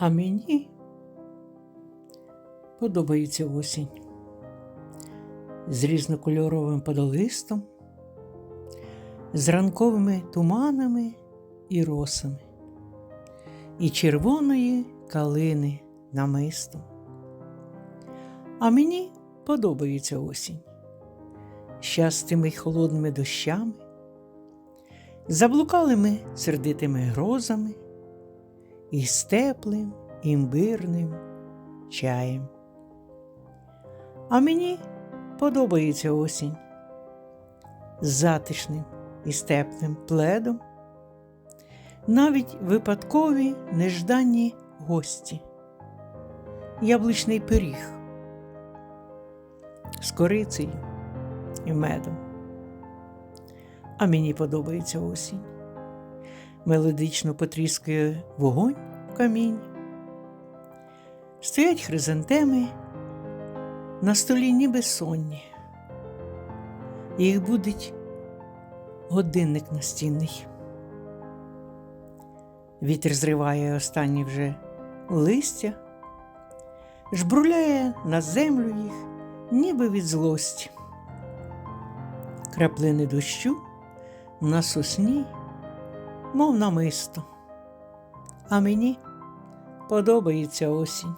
А мені подобається осінь з різнокольоровим подолистом, з ранковими туманами і росами, і червоної калини намистом. А мені подобається осінь з частими й холодними дощами, заблукалими сердитими грозами і з теплим імбирним чаєм. А мені подобається осінь з затишним і з теплим пледом, навіть випадкові нежданні гості, яблучний пиріг з корицею і медом. А мені подобається осінь. Мелодично потріскує вогонь камінь. Стоять хризантеми на столі ніби сонні. Їх будить годинник настінний. Вітер зриває останні вже листя, жбруляє на землю їх, ніби від злості. Краплини дощу на сосні, мов намисто. А мені подобається осінь.